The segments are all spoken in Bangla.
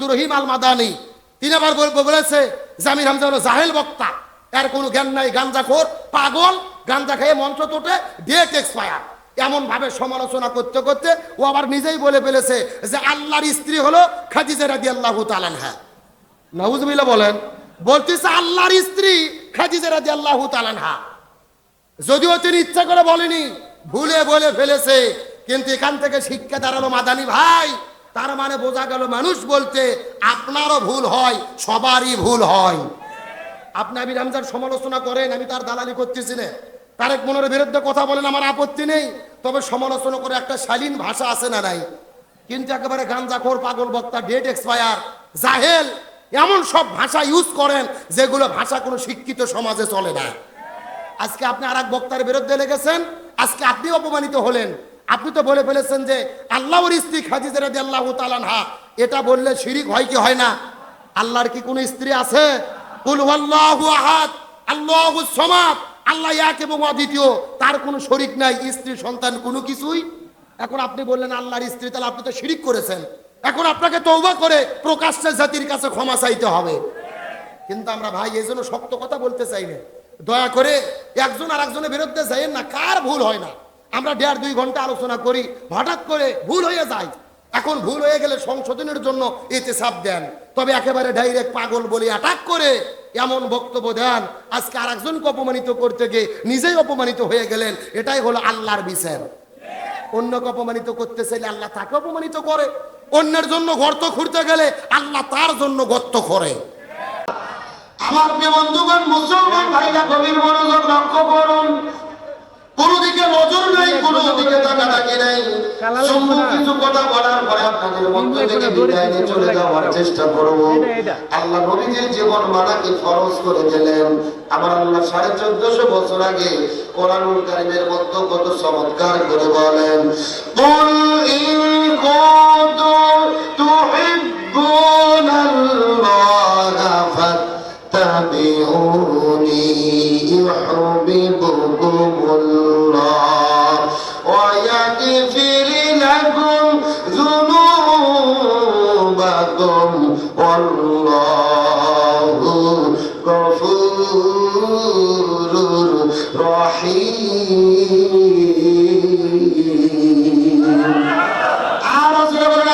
আব্দুর রহিম আল মাদানি তিনি আবার বল- বলেছে, জামির হামজা হলো জাহেল বক্তা। এর কোনো জ্ঞান নাই, গাঞ্জাখোর, পাগল, গাঞ্জা খেয়ে মঞ্চ তোটে ডেট এক্সপায়ার এমন ভাবে সমালোচনা করতে করতে ও আবার নিজেই বলে ফেলেছে যে আল্লাহর স্ত্রী হলো খাদিজা রাদি আল্লাহ তালানহা নাউজুবিল্লাহ বলেন, বলতেছে আল্লাহর স্ত্রী খাদিজা রাদি আল্লাহ তালানহা যদিও তিনি ইচ্ছা করে বলেনি, ভুলে বলে ফেলেছে, কিন্তু এখান থেকে শিক্ষা দাঁড়াল মাদানি ভাই। তার মানে বোঝা গেল মানুষ বলতে আপনারও ভুল হয়, সবারই ভুল হয়। আপনি আবির হামজার সমালোচনা করেন, আমি তার দালালি করতেছি না। তারেক মনের বিরুদ্ধে কথা বলেন, আমার আপত্তি নেই। তবে সমালোচনা করে একটা শালীন ভাষা আছে না নাই? কিন্তু একেবারে গাঞ্জাখোর পাগল বক্তা, ডেট এক্সপায়ার, জাহেল, এমন সব ভাষা ইউজ করেন যেগুলো ভাষা কোনো শিক্ষিত সমাজে চলে না। আজকে আপনি আর এক বক্তার বিরুদ্ধে লেগেছেন, আজকে আপনি অপমানিত হলেন। আপনি তো বলে ফেলেছেন যে আল্লাহর স্ত্রী খাদিজা রাদি আল্লাহ তালানহা এটা বললে শিরিক হয় কি হয় না? আল্লাহর কি কোনো স্ত্রী আছে? আহাদ, আল্লাহু সমাদ, আল্লাহ এক এবং অদ্বিতীয়। তার কোনো শরিক নাই, স্ত্রী, সন্তান, কোনো কিছুই। এখন আপনি বললেন আল্লাহর স্ত্রী, তাহলে আপনি তো শিরিক করেছেন। এখন আপনাকে তৌবা করে প্রকাশ্যে জাতির কাছে ক্ষমা চাইতে হবে। কিন্তু আমরা ভাই, এই জন্য শক্ত কথা বলতে চাই না। দয়া করে একজন আর একজনের বিরুদ্ধে যাইয়েন না, কার ভুল হয় না। আমরা দেড় দুই ঘণ্টা আলোচনা করি, হঠাৎ করে ভুল হয়ে যায়। এখন ভুল হয়ে গেলে সংশোধনের জন্য এতে চাপ দেন। তবে একেবারে ডাইরেক্ট পাগল বলে অ্যাটাক করে এমন বক্তব্য দেন। আজকে আর একজনকে অপমানিত করতে গিয়ে নিজেই অপমানিত হয়ে গেলেন। এটাই হলো আল্লাহর বিচার। অন্যকে অপমানিত করতে চাইলে আল্লাহ তাকে অপমানিত করে। অন্যের জন্য গর্ত খুঁড়তে গেলে আল্লাহ তার জন্য গর্ত করে আমার বন্ধুগণ, মুসলমান ভাইরা, গভীর মনোযোগ লক্ষ্য করুন। নজর নাই তাকাতাকি নাই। কিছু কথা বলার পরে আপনাদের থেকে বিদায় নিয়ে চলে যাওয়ার চেষ্টা আল্লাহ নবীজির জীবন মানাকে ফরজ করে দিলেন। আমার আল্লাহ সাড়ে চোদ্দশো বছর আগে কোরআনুল কারিমের কত চমৎকার করে বলেন فاتبعوني يحببكم الله ويغفر لكم ذنوبكم والله غفور رحيم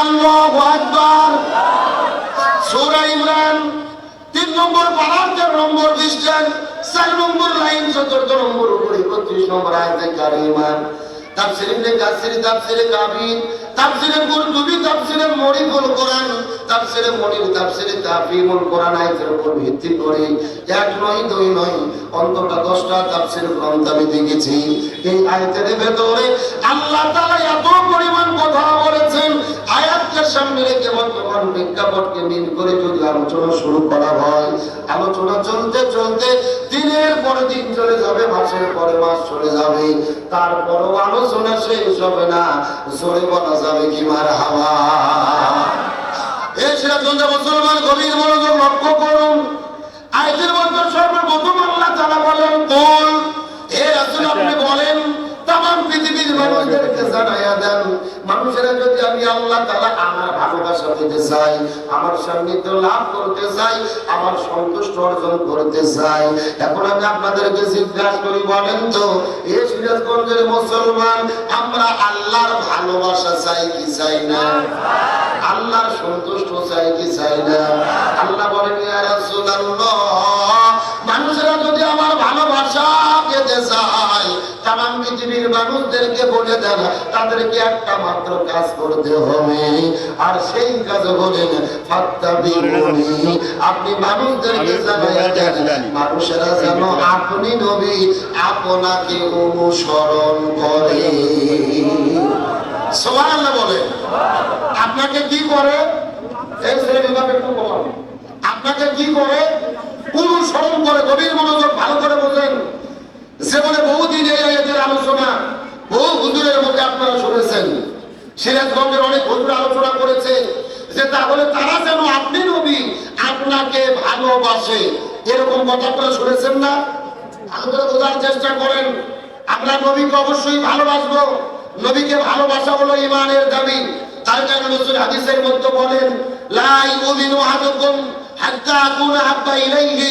الله أكبر سورة إبراهيم নম্বর পাড়ার চার নম্বর দৃষ্টান চার নম্বর লাইন চতুর্থ নম্বর উপরে একত্রিশ নম্বর আয়তে কারিমান তাফসিরে তাফসিরে তাফসিরে কাবির। তাফসিরে কুরতুবি, তাফসিরে মরিকুল কোরআন, তাফসিরে মনির তাফসিরে তাফিমুল কোরআন আয়াতের উপর ভিত্তি করে। এক নয়, দুই নয়, অন্তত দশটা তাফসির গ্রন্থ আমি দেখেছি। এই আয়াতের ভেতরে আল্লাহ তাআলা এত পরিমাণ কথা বলেছেন, আয়াতকে সামনে রেখে বর্তমান প্রেক্ষাপটকে মিল করে যদি আলোচনা শুরু করা হয়। আলোচনা চলতে চলতে দিনের পরে দিন চলে যাবে, মাসের পরে মাস চলে যাবে। তারপরও আলোচনা শেষ হবে না। জোরে বলা যাবে কি মার হাওয়া সিরাজগঞ্জ মুসলমান, গভীর মনোযোগ লক্ষ্য করুন। আয়তের মধ্যে সর্বপ্রথম আল্লাহ তারা বলেন কোন এ রাসূল, আপনি বলেন তামাম পৃথিবীর মানুষদেরকে জানাইয়া দেন, মানুষেরা যদি আমি আল্লাহ তাআলা আমার ভালোবাসা পেতে চাই, আমার সান্নিধ্য লাভ করতে চাই, আমার সন্তুষ্ট অর্জন করতে চাই, এখন আমি আপনাদেরকে জিজ্ঞাসা করি, বলেন তো এ সিরাজগঞ্জের মুসলমান, আমরা আল্লাহর ভালোবাসা চাই কি চাই না? আল্লাহর সন্তুষ্ট চাই কি চাই না? আল্লাহ বলেন মানুষেরা যদি আমার ভালোবাসা পেতে চায় তাম পৃথিবীর মানুষদেরকে বলে দেন তাদেরকে একটা মাত্র কাজ করতে হবে। আর সেই কাজ বলেন আপনি মানুষদেরকে জানাইয়া দেন মানুষেরা যেন আপনি নবী আপনাকে অনুসরণ করে। সুবহানাল্লাহ বলে আপনাকে কি করে? এই বিভাগ একটু আপনাকে কি করে? অনুসরণ করে গভীর মনোযোগ ভালো করে বোঝেন। বলে বহুদিন এই আয়াতের আলোচনা, বহু হুজুরের মধ্যে আপনারা শুনেছেন। সিরাজগঞ্জের অনেক হুজুর আলোচনা করেছে যে তাহলে তারা যেন আপনি নবী, আপনাকে ভালোবাসে। এরকম কথা আপনারা শুনেছেন না? আলোচনা বোঝার চেষ্টা করেন, আমরা নবীকে অবশ্যই ভালোবাসবো। নবীকে ভালোবাসা হলো ইমানের দাবি। তার কারণে রসুল হাদিসের মধ্যে বলেন, লা ইউমিনু আহাদুকুম হাত্তা আকুনা হাব্বা ইলাইহি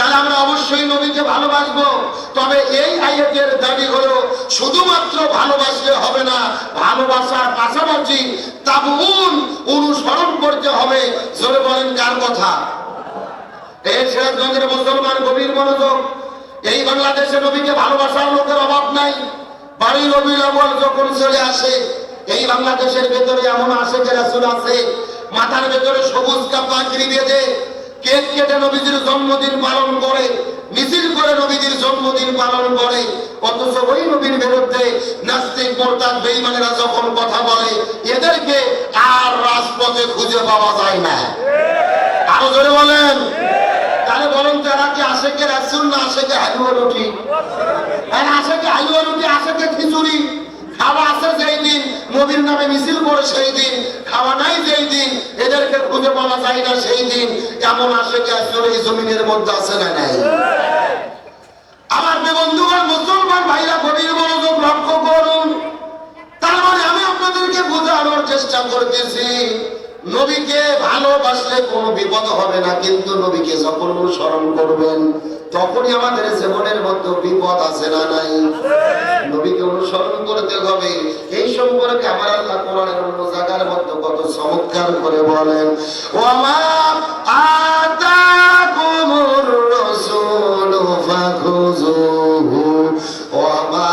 তাহলে আমরা অবশ্যই নবীকে ভালোবাসবো। তবে এই আয়াতের দাবি হলো, শুধুমাত্র ভালোবাসলে হবে না, ভালোবাসার পাশাপাশি তাবুন অনুসরণ করতে হবে। জোরে বলেন কার কথা? এই সিরাজগঞ্জের মুসলমান গভীর মনোযোগ। এই বাংলাদেশে নবীকে ভালোবাসার লোকের অভাব নাই। বাড়ি রবিউল আউয়াল যখন চলে আসে, এই বাংলাদেশের ভেতরে এমন আশেকের চলে আসে মাথার ভেতরে সবুজ কাপাগিরি বেঁধে কেক কেটে নবীজির জন্মদিন পালন করে, মিছিল করে নবীজির জন্মদিন পালন করে, অথচ ওই নবীর বিরুদ্ধে নাস্তিক, মোরতাদ, বেঈমানেরা যখন কথা বলে, এদেরকে আর রাজপথে খুঁজে পাওয়া যায় না। আরও জোরে বলেন। তাহলে বলুন তো এরা কি আশেকে রাসুল না আশেকে হালুয়া রুটি এরা আশেকে হালুয়া রুটি আশেকে খিচুড়ি। খাওয়া আছে যেই দিন, নবীর নামে মিছিল করে সেই দিন, খাওয়া নাই যেই দিন, এদেরকে খুঁজে পাওয়া যায় না সেই দিন এমন আশেকে আসলে এই জমিনের মধ্যে আছে না নাই? আমার বন্ধুগণ, মুসলমান ভাইরা মনোযোগ লক্ষ্য করুন। তার মানে আমি আপনাদেরকে বোঝানোর চেষ্টা করতেছি, নবীকে ভালোবাসলে কোনো বিপদ হবে না, কিন্তু নবীকে যখন অনুসরণ করবেন তখনই আমাদের জীবনের মধ্যে বিপদ আছে না নাই? নবীকে অনুসরণ করতে হবে। এই সম্পর্কে আমার আল্লাহ কোরআনের অন্য জায়গার মধ্যে কত চমৎকার করে বলেন ও আমার আতাকুমুর রাসূলু ফাখুযুহু ওয়া মা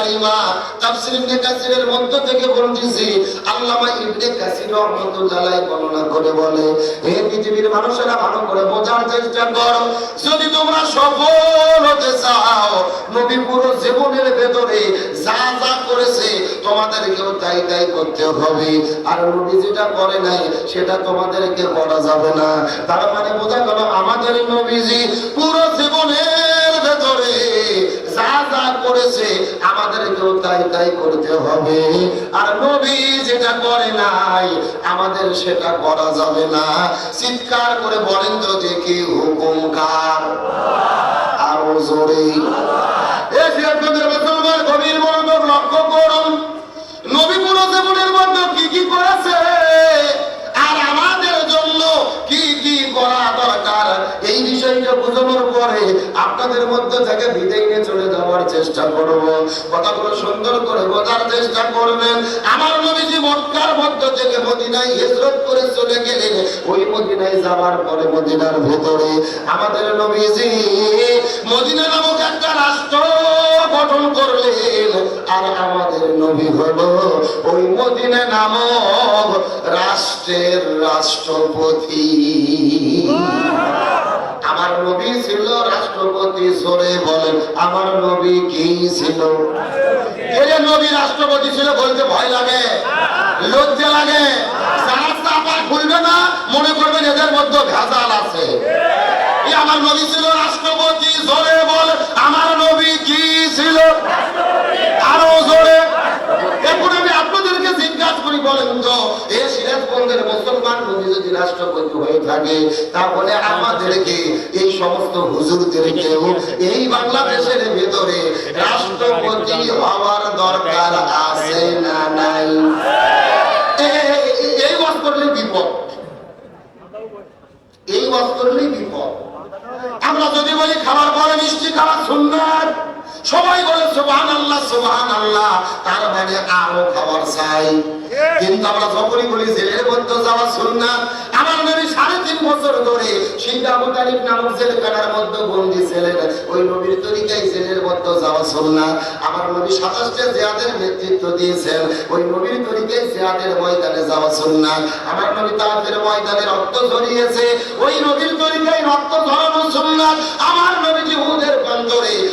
কারিমা, তাফসীর ইবনে কাসিরের মধ্য থেকে বলতেছি আল্লামা ইবনে কাসির রাহমাতুল্লাহ বর্ণনা করে বলে, হে পৃথিবীর মানুষেরা, ভালো করে বোঝার চেষ্টা করো। যদি তোমরা সফল হতে চাও, নবী পুরো জীবনের ভেতরে যা যা করেছে, তোমাদেরকেও তাই তাই করতে হবে। আর নবী যেটা করে নাই, সেটা তোমাদেরকে করা যাবে না। তার মানে বোঝা গেল, আমাদের নবীজি পুরো জীবনের ভেতরে যা করেছে, আমাদেরকেও তাই তাই করতে হবে। আর নবী যেটা করে নাই, আমাদের সেটা করা যাবে না। চিৎকার করে বলেন তো দেখি হুকুম কার? আরও জোরে। আর আমাদের জন্য কি কি করা দরকার? এই বিষয়টা বোঝানোর পরে আপনাদের মধ্যে থেকে বিদায় চলে যাওয়ার চেষ্টা করব। কথাগুলো সুন্দর করে বোঝার চেষ্টা করবেন। আমার নবীজি মক্কার মধ্য থেকে মদিনায় হিজরত করে চলে গেলেন। ওই মদিনায় যাওয়ার পরে মদিনার ভেতরে আমাদের নবীজি মদিনা নামক একটা রাষ্ট্র গঠন করলেন। আর আমাদের নবী হলো ওই মদিনা নামক রাষ্ট্রের রাষ্ট্রপতি। আমার নবী ছিল রাষ্ট্রপতি। জোরে বলেন, আমার নবী কি ছিল? যে নবী রাষ্ট্রপতি ছিল বলতে ভয় লাগে, লজ্জা লাগে। খুলবে না, মনে করবেন এদের মধ্যে ভেজাল আছে। আমার নবী ছিল রাষ্ট্রপতি জোরে বল আমার নবী কি ছিল আরও জোরে এখন আমি আপনাদেরকে জিজ্ঞাসা করি বলেন তো এই সিরাজগঞ্জের মুসলমান নবী যদি রাষ্ট্রপতি হয়ে থাকে, তাহলে আমাদেরকে এই সমস্ত হুজুরদেরকেও এই বাংলাদেশের ভিতরে রাষ্ট্রপতি হওয়ার দরকার আছে না নাই? এই ওয়াজ করলে বিপদ। এই ওয়াজ করলেই বিপদ। আমরা যদি বলি খাবার পরে মিষ্টি খাওয়া সুন্দর, সবাই বলে সোহান আল্লাহ সোহান আল্লাহ তার মানে আরও খাবার চাই। কিন্তু আমরা যখনই বলি জেলের মধ্যে যাওয়া সুন্নাত আমার নবী সাড়ে তিন বছর ধরে নামক জেলখানার মধ্যে বন্দি ছিলেন। ওই নবীর তরিকায় জেলের মধ্যে যাওয়া সুন্নাত আমার নবী সাতাশটা জিয়াদের নেতৃত্ব দিয়েছেন। ওই নবীর তরিকায় ময়দানে যাওয়া সুন্নাত আমার নবী তাদের ময়দানে রক্ত ঝরিয়েছে। ওই নবীর তরিকায় রক্ত ঝরানো সুন্নাত আমার নবী জিহুদের প্রান্তরে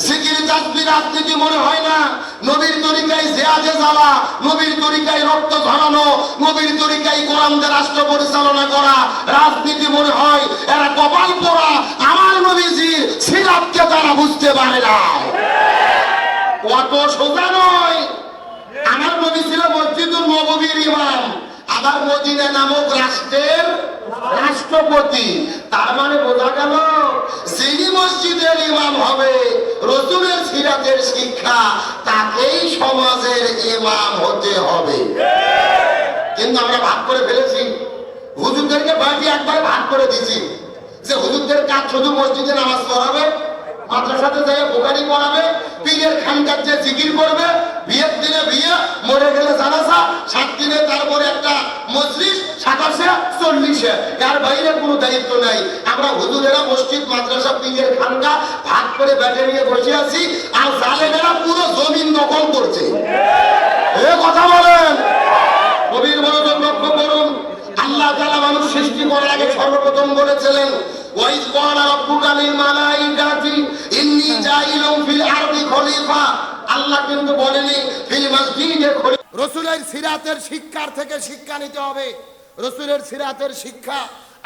সিকির তাসবির রাজনীতি মনে হয় না? নবীর তরিকায় জিয়াজে জ্বালা, নবীর তরিকায় রক্ত ঝরানো, নবীর তরিকায় কোরআনকে রাষ্ট্র পরিচালনা করা, রাজনীতি মনে হয় এরা কপাল পোড়া, আমার নবীজির সিরাতকে তারা বুঝতে পারে না। কত সোজা নয়। আমার নবী ছিল মসজিদুল নববীর ইমাম। আবার মদিনা নামক রাষ্ট্রের রাষ্ট্রপতি। তার মানে বোঝা গেল, যিনি মসজিদের ইমাম হবে, রসুলের সিরাতের শিক্ষা, তাকেই সমাজের ইমাম হতে হবে। কিন্তু আমরা ভাগ করে ফেলেছি। হুজুরদেরকে বাড়ি একবার ভাগ করে দিছি যে হুজুরদের কাজ শুধু মসজিদে নামাজ পড়াবে মাদ্রাসাতে যাই বোকারি পড়াবে, পীরের খানকার যে জিকির করবে, বিয়ের দিনে বিয়ে, মরে গেলে জানাসা সাত দিনে তারপরে একটা মজলিস, সাতাশে, চল্লিশে। তার বাইরে কোনো দায়িত্ব নাই। আমরা হুজুরেরা মসজিদ, মাদ্রাসা, পীরের খানকা ভাগ করে ব্যাটে নিয়ে বসে আছি, আর জালেমেরা পুরো জমিন দখল করছে। এ কথা বলেন। কবির মনোযোগ লক্ষ্য করুন। আল্লাহ তাআলা মানুষ সৃষ্টি করার আগে সর্বপ্রথম বলেছিলেন ওয়াইজ ক্বালা রাব্বুকা মালাইকাতি, ইন্নী জাইলুম ফিল আরদি খলিফা। আল্লাহ কিন্তু বলেনি, ফিল মসজিদে খলিফা। রসুলের সিরাতের শিক্ষার থেকে শিক্ষা নিতে হবে। রসুলের সিরাতের শিক্ষা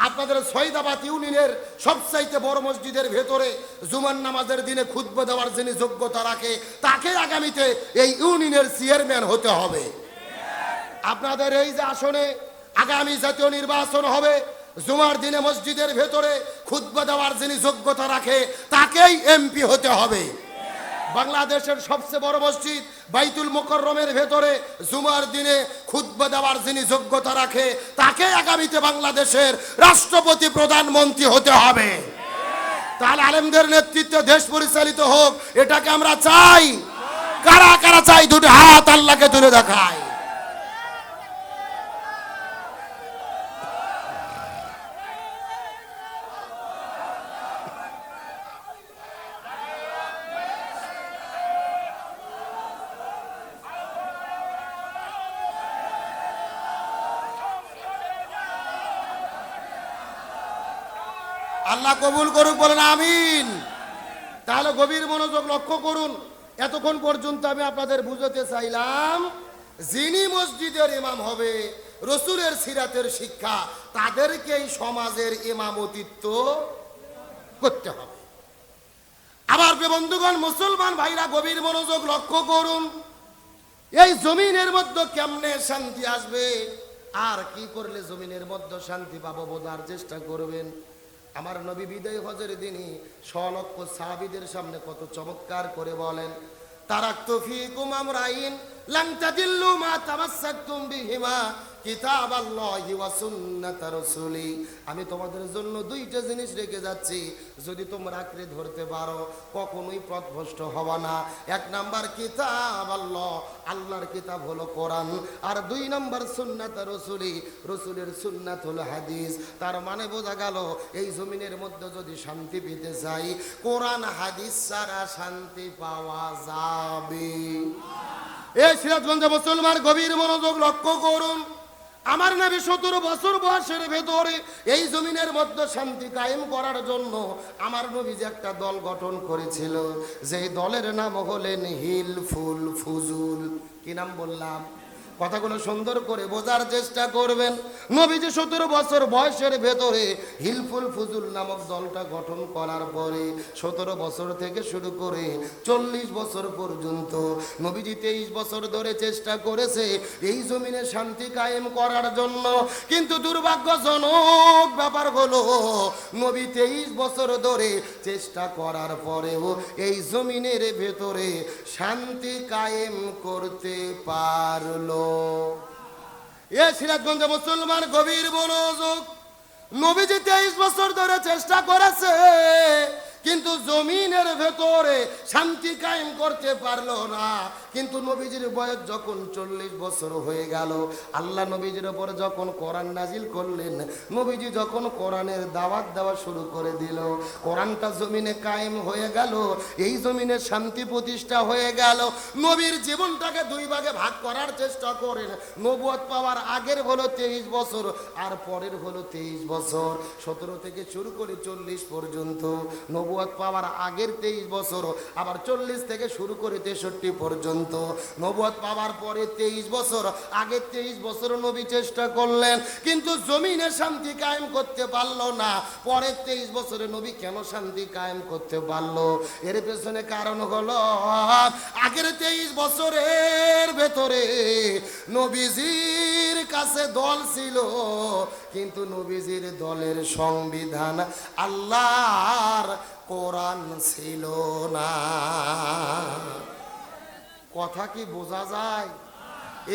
আপনাদের সৈদাবাদ ইউনিয়নের সবচাইতে বড় মসজিদের ভেতরে জুমার নামাজের দিনে খুতবা দেওয়ার যিনি যোগ্যতা রাখে, তাকে আগামীতে এই ইউনিয়নের চেয়ারম্যান হতে হবে। আপনাদের এই যে আসনে আগামী জাতীয় নির্বাচন হবে। জুমার দিনে মসজিদের ভেতরে খুতবা দেওয়ার যিনি যোগ্যতা রাখে, তাকেই এমপি হতে হবে। বাংলাদেশের সবচেয়ে বড় মসজিদ বাইতুল মোকররমের ভেতরে জুমার দিনে খুতবা দেওয়ার যিনি যোগ্যতা রাখে, তাকে আগামীতে বাংলাদেশের রাষ্ট্রপতি প্রধানমন্ত্রী হতে হবে। তাহলে আলেমদের নেতৃত্বে দেশ পরিচালিত হোক, এটাকে আমরা চাই। কারা কারা চাই, দুটো হাত আল্লাহকে তুলে দেখায়। আল্লাহ কবুল করুক বলেন, আমিন। তাহলে গভীর মনোযোগ লক্ষ্য করুন। এতক্ষণ পর্যন্ত আমি আপনাদের বুঝাতে চাইলাম, যিনি মসজিদের ইমাম হবে, রসুলের সিরাতের শিক্ষা তাদেরকেই সমাজের ইমামতিত্ব করতে হবে। আবার বন্ধুগণ, মুসলমান ভাইরা, গভীর মনোযোগ লক্ষ্য করুন। এই জমিনের মধ্যে কেমনে শান্তি আসবে? আর কি করলে জমিনের মধ্যে শান্তি পাবো বোঝার চেষ্টা করবেন? আমার নবী বিদায় হজের দিনই স্বলক্ষ সাহাবিদের সামনে কত চমৎকার করে বলেন তারাক্তু ফিকুম আমরাইন লান তাদিল্লু মা তামাসসাকতুম বিহিমা কিতাবাল্লাহি ওয়া সুন্নাত রাসূলি। আমি তোমাদের জন্য দুইটা জিনিস রেখে যাচ্ছি। যদি তোমরা আঁকড়ে ধরতে পারো, কখনোই পথভ্রষ্ট হবা না। এক নাম্বার কিতাব আল্লাহ আল্লাহর কিতাব হলো কোরআন। আর দুই নাম্বার সুন্নাত রসুলি, রসুলের সুন্নাত হলো হাদিস। তার মানে বোঝা গেল, এই জমিনের মধ্যে যদি শান্তি পেতে চাই, কোরআন হাদিস ছাড়া শান্তি পাওয়া যাবে। এই সিরাজগঞ্জে মুসলমান গভীর মনোযোগ লক্ষ্য করুন। আমার নামে সতেরো বছর বয়সের ভেতরে এই জমিনের মধ্যে শান্তি কায়েম করার জন্য আমার নবী যে একটা দল গঠন করেছিল, যেই দলের নাম হলেন হিল ফুল ফুজুল। কি নাম বললাম? কথাগুলো সুন্দর করে বোঝার চেষ্টা করবেন। নবীজি সতেরো বছর বয়সের ভেতরে হিলফুল ফুজুল নামক দলটা গঠন করার পরে সতেরো বছর থেকে শুরু করে চল্লিশ বছর পর্যন্ত নবীজি তেইশ বছর ধরে চেষ্টা করেছে এই জমিনে শান্তি কায়েম করার জন্য। কিন্তু দুর্ভাগ্যজনক ব্যাপার হলো, নবী তেইশ বছর ধরে চেষ্টা করার পরেও এই জমিনের ভেতরে শান্তি কায়েম করতে পারল এ সিরাজগঞ্জে মুসলমান গভীর মনোযোগ। নবীজি তেইশ বছর ধরে চেষ্টা করেছে, কিন্তু জমিনের ভেতরে শান্তি কায়েম করতে পারল না। কিন্তু নবীজির বয়স যখন চল্লিশ বছর হয়ে গেল, আল্লাহ নবীজির ওপর যখন কোরআন নাজিল করলেন, নবীজি যখন কোরআনের দাওয়াত দেওয়া শুরু করে দিল, কোরআনটা জমিনে কায়েম হয়ে গেল, এই জমিনে শান্তি প্রতিষ্ঠা হয়ে গেল, নবীর জীবনটাকে দুই ভাগে ভাগ করার চেষ্টা করেন। নবুয়ত পাওয়ার আগের হলো তেইশ বছর, আর পরের হলো তেইশ বছর। সতেরো থেকে শুরু করে চল্লিশ পর্যন্ত নবুয়ত পাওয়ার আগের তেইশ বছর, আবার চল্লিশ থেকে শুরু করে তেষট্টি পর্যন্ত। নবুয়ত পাওয়ার পরে তেইশ বছর আগের তেইশ বছর নবী চেষ্টা করলেন, কিন্তু জমিনে শান্তি কায়েম করতে পারল না। পরের তেইশ বছরে নবী কেন শান্তি কায়েম করতে পারল? এর পেছনে কারণ হলো, আগের তেইশ বছরের ভেতরে নবীজির কাছে দল ছিল, কিন্তু নবীজির দলের সংবিধান আল্লাহর কোরআন ছিল না। কথা কি বোঝা যায়?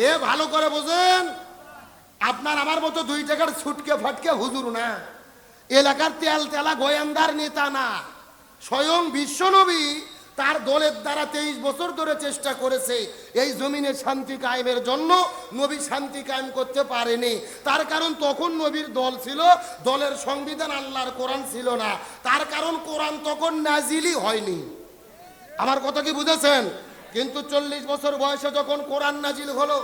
এ ভালো করে বোঝেন। আপনার আমার মতো দুই টাকার ছুটকে ফাটকে হুজুর না। এলাকার তেল তেলা গোয়েন্দার নেতা না। স্বয়ং বিশ্বনবী তার দলের দ্বারা তেইশ বছর ধরে চেষ্টা করেছে এই জমিনে শান্তি কায়েমের জন্য। নবী শান্তি কায়েম করতে পারেনি। তার কারণ তখন নবীর দল ছিল, দলের সংবিধান আল্লাহর কোরআন ছিল না। তার কারণ কোরআন তখন নাজিলই হয়নি। আমার কথা কি বুঝেছেন? কিন্তু চল্লিশ বছর বয়সে যখন কোরআন নাজিল হলো,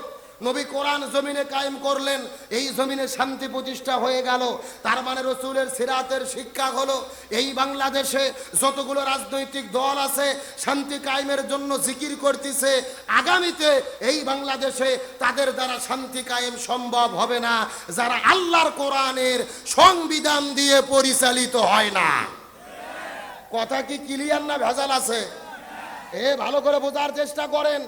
নবী কোরআন জমিনে কায়েম করলেন, এই জমিনে শান্তি প্রতিষ্ঠা হয়ে গেল। তার মানে রসুলের সিরাতের শিক্ষা হলো, এই বাংলাদেশে যতগুলো রাজনৈতিক দল আছে, শান্তি কায়েমের জন্য জিকির করতেছে, আগামীতে এই বাংলাদেশে তাদের দ্বারা শান্তি কায়েম সম্ভব হবে না, যারা আল্লাহর কোরআনের সংবিধান দিয়ে পরিচালিত হয় না। কথা কি ক্লিয়ার না ভেজাল আছে? এ, ভালো করে বোঝার চেষ্টা করেন।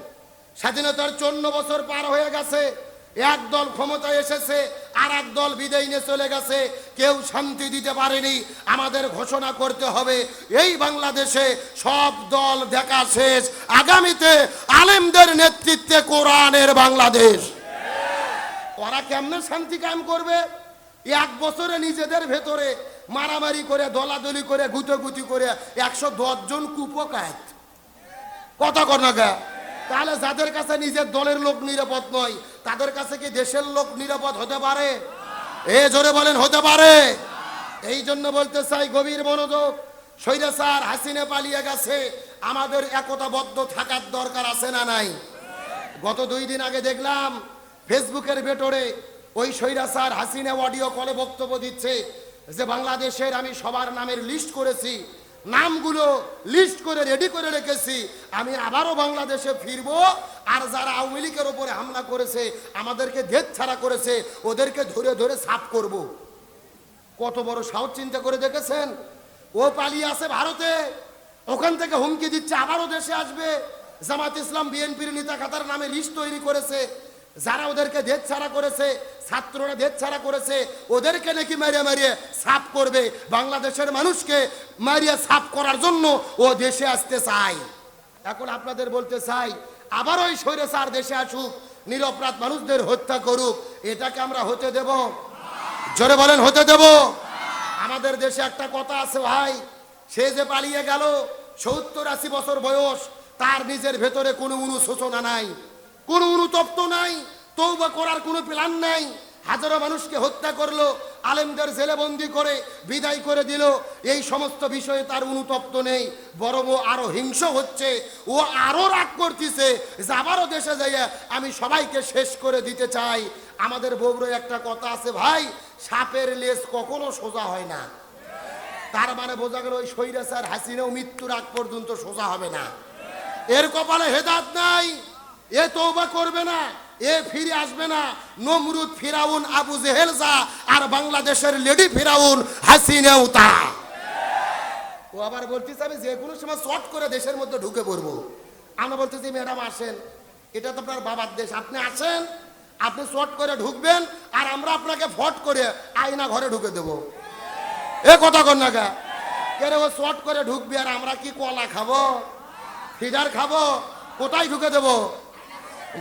স্বাধীনতার চন্ন বছর পার হয়ে গেছে এক দল ক্ষমতায় এসেছে আর এক দল বিদায় নিয়ে চলে গেছে। কেউ শান্তি দিতে পারেনি, আমাদের ঘোষণা করতে হবে, এই বাংলাদেশে সব দল দেখা শেষ। আগামীতে আলেমদের নেতৃত্বে কোরআনের বাংলাদেশ। ওরা কেমনে শান্তি কায়েম করবে? এক বছরে নিজেদের ভেতরে মারামারি করে, দলাদলি করে, গুটোগুটি করে একশো জন কুপকায় কথা কর না গা। তাহলে যাদের কাছে নিজের দলের লোক নিরাপদ নয়, তাদের কাছে কি দেশের লোক নিরাপদ হতে পারে? এ জোরে বলেন, হতে পারে। এই জন্য বলতে চাই, গভীর মনোযোগ সৈরা স্যার হাসিনে পালিয়ে গেছে। আমাদের একতাবদ্ধ থাকার দরকার আছে না নাই? গত দুই দিন আগে দেখলাম, ফেসবুকের ভেতরে ওই সৈরা স্যার হাসিনে অডিও কলে বক্তব্য দিচ্ছে যে, বাংলাদেশের আমি সবার নামের লিস্ট করেছি। নামগুলো লিস্ট করে রেডি করে রেখেছি। আমি আবারও বাংলাদেশে ফিরবো। আর যারা আওয়ামী লীগের ওপরে হামলা করেছে, আমাদেরকে দেশ ছাড়া করেছে, ওদেরকে ধরে ধরে সাফ করব। কত বড় সাহস চিন্তা করে দেখেছেন? ও পালিয়ে আছে ভারতে। ওখান থেকে হুমকি দিচ্ছে, আবারও দেশে আসবে। জামাত ইসলাম, বিএনপির নেতা খাতার নামে লিস্ট তৈরি করেছে। যারা ওদেরকে দেশ ছাড়া করেছে, ছাত্ররা দেশ ছাড়া করেছে, ওদেরকে নাকি মারিয়ে মারিয়ে সাফ করবে, বাংলাদেশের মানুষকে মারিয়ে সাফ করার জন্য ও দেশে আসতে চায়। এখন আপনাদের বলতে চাই, আবার ওই স্যার দেশে আসুক নিরপরাধ মানুষদের হত্যা করুক, এটাকে আমরা হতে দেব। জোরে বলেন, হতে দেব। আমাদের দেশে একটা কথা আছে ভাই, সে যে পালিয়ে গেল, সত্তর আশি বছর বয়স, তার নিজের ভেতরে কোনো অনুশোচনা নাই। কোনো অনুতপ্ত নাই তৌবা করার কোনো প্ল্যান নাই। হাজারো মানুষকে হত্যা করল, আলেমদের জেলেবন্দি করে বিদায় করে দিল। এই সমস্ত বিষয়ে তার অনুতপ্ত নেই, বরং ও আরও হিংস হচ্ছে। ও আরও রাগ করতেছে যে আবারও দেশে যাইয়া আমি সবাইকে শেষ করে দিতে চাই। আমাদের বগুড়ায় একটা কথা আছে, ভাই, সাপের লেজ কখনো সোজা হয় না। তার মানে বোঝা গেল ওই স্বৈরাচার হাসিনাও মৃত্যুর আগ পর্যন্ত সোজা হবে না। এর কপালে হেদাত নাই। এ তৌবা করবে না, এ ফিরে আসবে না। নমরুদ ফিরাউন, আবু জেহেল যা আর বাংলাদেশের লেডি ফিরাউন হাসিনাও তা। ও আবার বলতেছে, আমি যে কোনো সময় শর্ট করে দেশের মধ্যে ঢুকে পড়ব। আমরা বলতেছি ম্যাডাম আসেন। এটা তো আপনার বাবার দেশ। আপনি আসেন, আপনি শর্ট করে ঢুকবেন আর আমরা আপনাকে ফট করে আয়না ঘরে ঢুকে দেবো। এ কথা কর না কে? রে ও শর্ট করে ঢুকবি আর আমরা কি কলা খাব? ফিডার খাব? কোথায় ঢুকে দেবো?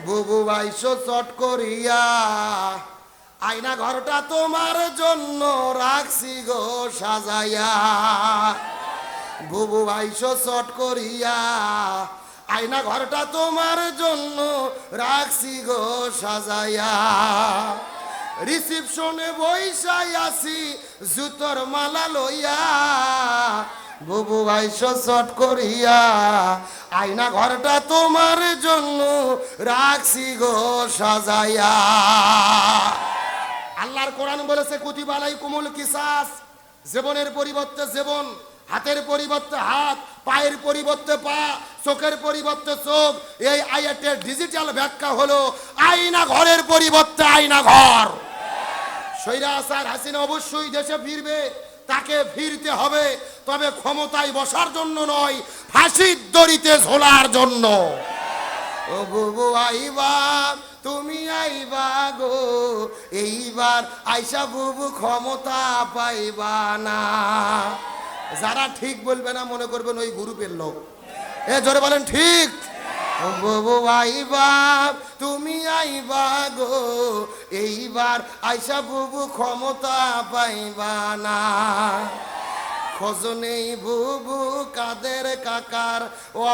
বুবু বাইশো চট করিয়া, আয়না ঘরটা তোমার জন্য রাখছি গো সাজাইয়া। বুবু ভাইসো চট করিয়া, আয়না ঘরটা তোমার জন্য রাখছি গো সাজাইয়া। রিসিপশনে বৈশাই আসি, জুতোর মালা লইয়া বুবু ভাইসো চট করিয়া, আয়না ঘরটা তোমার জন্য রাখছি গো সাজাইয়া। আল্লাহর কোরআন বলেছে কুতিবালাই কুমুল কিসাস। জীবনের পরিবর্তে জীবন, হাতের পরিবর্তে হাত, পায়ের পরিবর্তে পা, চোখের পরিবর্তে চোখ। এই আয়াতের ডিজিটাল ব্যাখ্যা হলো আয়না ঘরের পরিবর্তে আয়না ঘর। সৈরা আসার হাসিনা অবশ্যই দেশে ফিরবে, তাকে ফিরতে হবে। তবে ক্ষমতায় বসার জন্য নয়, ফাঁসির দড়িতে ঝোলার জন্য। ও তুমি আইবা গো, এইবার আইসা বুবু ক্ষমতা পাইবা না। যারা ঠিক বলবে না মনে করবেন ওই গ্রুপের লোক। এ জোরে বলেন, ঠিক। বুবু আইবা তুমি আইবা গো, এইবার আইসা বুবু ক্ষমতা পাইবা না। খোঁজনেই বুবু কাদের কাকার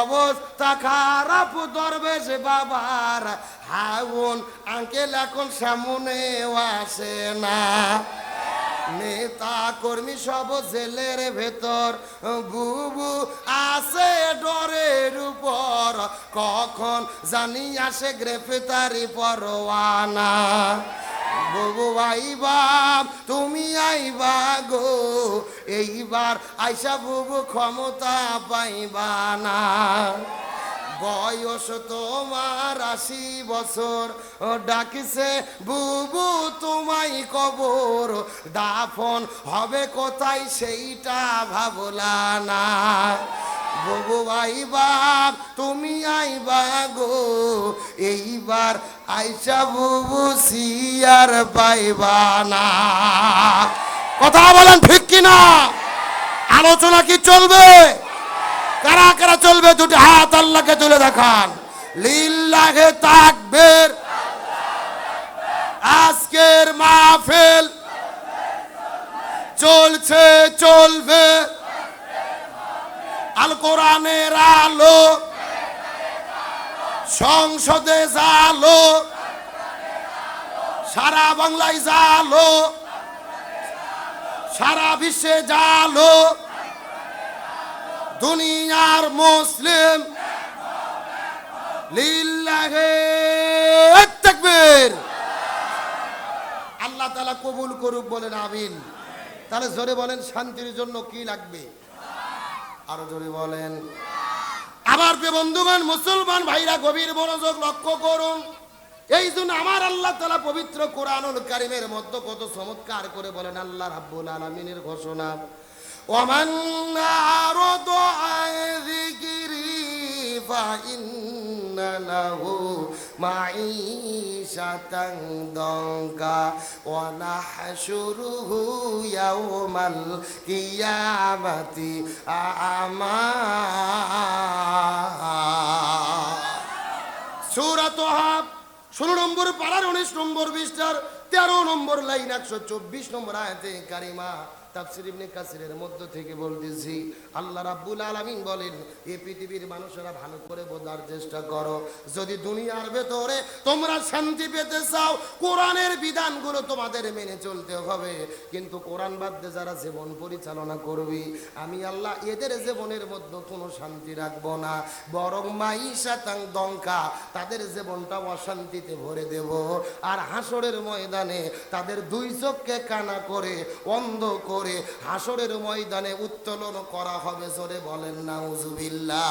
অবস্থা খারাপ, দরবেশ বাবার হাউন, আঙ্কেল এখন সামনে আসে না। নেতা কর্মী সব জেলের ভেতর, বুবু আসে ডরের উপর। কখন জানি আসে গ্রেফতারি পরোয়ানা। বুবু আইবা তুমি আইবা গো। এইবার আইসা বুবু ক্ষমতা পাইবা না। বয়স তোমার আশি বছর। ডাকিছে, বুবু, তোমায় কবর। দাফন হবে কোথায় সেইটা ভাবলা না। বুবু আইবা তুমি আইবা গো এইবার আইসা বুবু সিয়ার পাইবা না। কথা বলেন ঠিক কিনা? আলোচনা কি চলবে? কারা কারা চলবে দুটি হাত আল্লাহকে তুলে দেখান। লিল্লাহে তাকবীর। আজকের মাহফিল চলছে, চলবে। আল কোরআনের আলো সংসদে জালো। সারা বাংলায় জালো। সারা বিশ্বে জালো। দুনিয়ার মুসলিম। আল্লাহ তাআলা কবুল করুক বলেন, আমিন। তাহলে জোরে বলেন, শান্তির জন্য কি লাগবে? আরও জোরে বলেন। প্রিয় বন্ধুগণ, মুসলমান ভাইরা, গভীর মনোযোগ লক্ষ্য করুন। এই জন্য আমার আল্লাহ তালা পবিত্র কোরআনুল কারিমের মধ্যে কত চমৎকার করে বলেন, আল্লাহ রাব্বুল আলামিনের ঘোষণা। আরদ আন যিকরি ফাইন্না লাহু মাঈশাতান দঙ্কা ওয়া নাহশুরুহু ইয়াওমাল কিয়ামাতি আমা সূরাত হাব ষোলো নম্বর পাড়ার উনিশ নম্বর বিশটার তেরো নম্বর লাইন একশো চব্বিশ নম্বর আয়াতে কারিমা। তাফসির ইবনে কাসিরের মধ্য থেকে বলতেছি, আল্লাহ রাব্বুল আলামিন বলেন এই পৃথিবীর মানুষেরা ভালো করে বোঝার চেষ্টা করো। যদি দুনিয়ার ভেতরে তোমরা শান্তি পেতে চাও, কোরআনের বিধানগুলো তোমাদের মেনে চলতে হবে। কিন্তু কোরআন বাদ দিয়ে যারা জীবন পরিচালনা করবি, আমি আল্লাহ এদের জীবনের মধ্যে কোনো শান্তি রাখব না। বরং মাইশাতাং দঙ্কা তাদের জীবনটা অশান্তিতে ভরে দেব। আর হাসরের ময়দানে তাদের দুই চোখকে কানা করে অন্ধ করে হাসরের ময়দানে উত্তোলন করা হবে, জোরে বলেন না উজুবিল্লা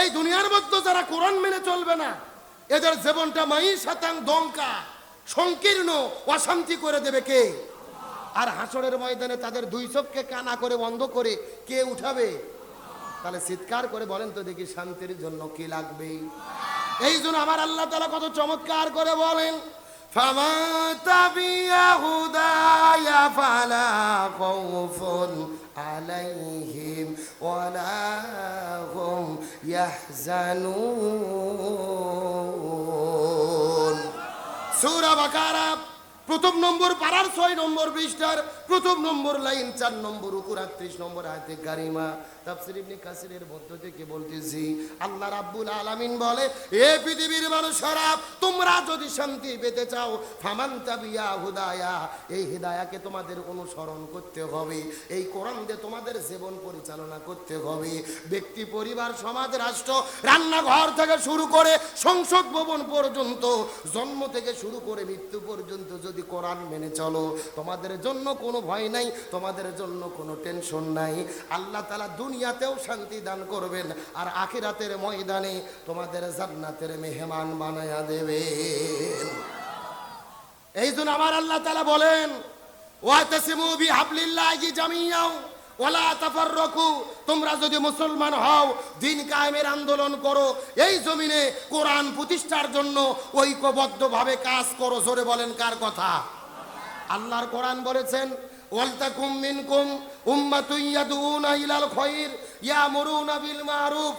এই দুনিয়ার মধ্যে যারা কোরআন মেনে চলবে না, এদের জীবনটা মাই শতাং দঙ্কা সংকীর্ণ, অশান্তি করে দেবে কে? আর হাসরের ময়দানে তাদের দুই চোখকে কানা করে বন্ধ করে কে উঠাবে? তাহলে চিৎকার করে বলেন তো দেখি শান্তির জন্য কি লাগবে? এই জন্য আমার আল্লাহ তালা কত চমৎকার করে বলেন فمن تبع هداي فلا خوف عليهم ولا هم يحزنون সূরা বাকারা প্রথম নম্বর পাড়ার ছয় নম্বর পৃষ্ঠার প্রথম নম্বর লাইন চার নম্বর উপর আটত্রিশ নম্বর আয়তে গারিমা তোমাদের জীবন পরিচালনা করতে হবে। ব্যক্তি, পরিবার, সমাজ, রাষ্ট্র, রান্নাঘর থেকে শুরু করে সংসদ ভবন পর্যন্ত, জন্ম থেকে শুরু করে মৃত্যু পর্যন্ত যদি কোরআন মেনে চলো, তোমাদের জন্য কোনো ভয় নাই, তোমাদের জন্য কোনো টেনশন নাই। আল্লাহ তালা দুনিয়াতেও শান্তি দান করবেন, আর আখিরাতের ময়দানে তোমাদের জান্নাতের মেহমান বানায়া দেবেন। এই জন্য আমার আল্লাহ তালা বলেন তোমরা যদি মুসলমান হও, দিন কায়েমের আন্দোলন করো, এই জমিনে কোরআন প্রতিষ্ঠার জন্য ঐক্যবদ্ধভাবে কাজ করো। জোরে বলেন কার কথা? আল্লাহর কোরআন বলেছেন ওয়ালতাকুম মিনকুম উম্মাতুন ইয়াদউনা ইলাল খায়র ইয়ামুরুনা বিল মারুফ।